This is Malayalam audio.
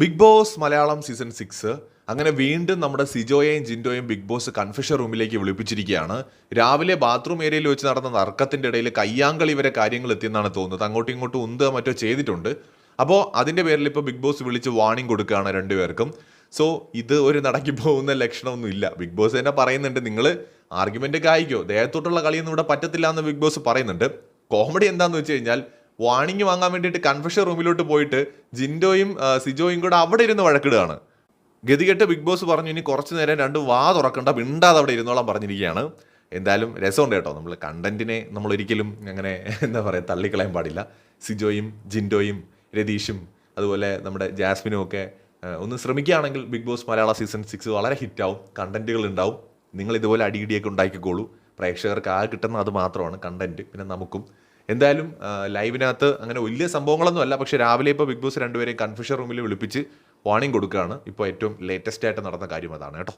Bigg Boss Malayalam season six അങ്ങനെ വീണ്ടും നമ്മുടെ സിജോയെയും ജിൻഡോയും ബിഗ് ബോസ് കൺഫ്യൂഷൻ റൂമിലേക്ക് വിളിപ്പിച്ചിരിക്കുകയാണ്. രാവിലെ ബാത്റൂം ഏരിയയിൽ വെച്ച് നടന്ന തർക്കത്തിന്റെ ഇടയിൽ കയ്യാങ്കളി വരെ കാര്യങ്ങൾ എത്തിയെന്നാണ് തോന്നുന്നത്. അങ്ങോട്ടും ഇങ്ങോട്ടും ഉന്തുക മറ്റോ ചെയ്തിട്ടുണ്ട്. അപ്പോൾ അതിന്റെ പേരിൽ ഇപ്പോൾ ബിഗ് ബോസ് വിളിച്ച് വാണിംഗ് കൊടുക്കുകയാണ് രണ്ടുപേർക്കും. സോ ഇത് ഒരു നടക്കി പോകുന്ന ലക്ഷണമൊന്നും ഇല്ല. ബിഗ് ബോസ് തന്നെ പറയുന്നുണ്ട് നിങ്ങൾ ആർഗ്യുമെന്റ് കായിക്കോ ദേഹത്തോട്ടുള്ള കളിയൊന്നും ഇവിടെ പറ്റത്തില്ല എന്ന് ബിഗ് ബോസ് പറയുന്നുണ്ട്. കോമഡി എന്താണെന്ന് വെച്ച് കഴിഞ്ഞാൽ വാണിംഗ് വാങ്ങാൻ വേണ്ടിയിട്ട് കൺഫ്യൂഷൻ റൂമിലോട്ട് പോയിട്ട് ജിൻഡോയും സിജോയും കൂടെ അവിടെ ഇരുന്ന് വഴക്കിടുകയാണ്. ഗതികെട്ട് ബിഗ് ബോസ് പറഞ്ഞു ഇനി കുറച്ച് നേരം രണ്ട് വാ തുറക്കണ്ട മിണ്ടാതെ അവിടെ ഇരുന്നോളാൻ പറഞ്ഞിരിക്കുകയാണ്. എന്തായാലും രസമുണ്ട് കേട്ടോ നമ്മൾ കണ്ടന്റിനെ നമ്മൾ ഒരിക്കലും അങ്ങനെ എന്താ പറയുക തള്ളിക്കളയാൻ പാടില്ല. സിജോയും ജിൻഡോയും രതീഷും അതുപോലെ നമ്മുടെ ജാസ്മിനും ഒക്കെ ഒന്ന് ശ്രമിക്കുകയാണെങ്കിൽ Bigg Boss Malayala season six വളരെ ഹിറ്റാവും കണ്ടന്റുകൾ ഉണ്ടാവും. നിങ്ങൾ ഇതുപോലെ അടിയിടിയൊക്കെ ഉണ്ടാക്കിക്കോളൂ. പ്രേക്ഷകർക്ക് ആ കിട്ടുന്ന അത് മാത്രമാണ് കണ്ടന്റ് പിന്നെ നമുക്കും എന്തായാലും ലൈവിനകത്ത് അങ്ങനെ വലിയ സംഭവങ്ങളൊന്നും അല്ല. പക്ഷേ രാവിലെ ഇപ്പോൾ ബിഗ് ബോസ് രണ്ടുപേരെയും കൺഫ്യൂഷൻ റൂമിൽ വിളിപ്പിച്ച് വാണിംഗ് കൊടുക്കുകയാണ്. ഇപ്പോൾ ഏറ്റവും ലേറ്റസ്റ്റ് ആയിട്ട് നടന്ന കാര്യം അതാണ് കേട്ടോ.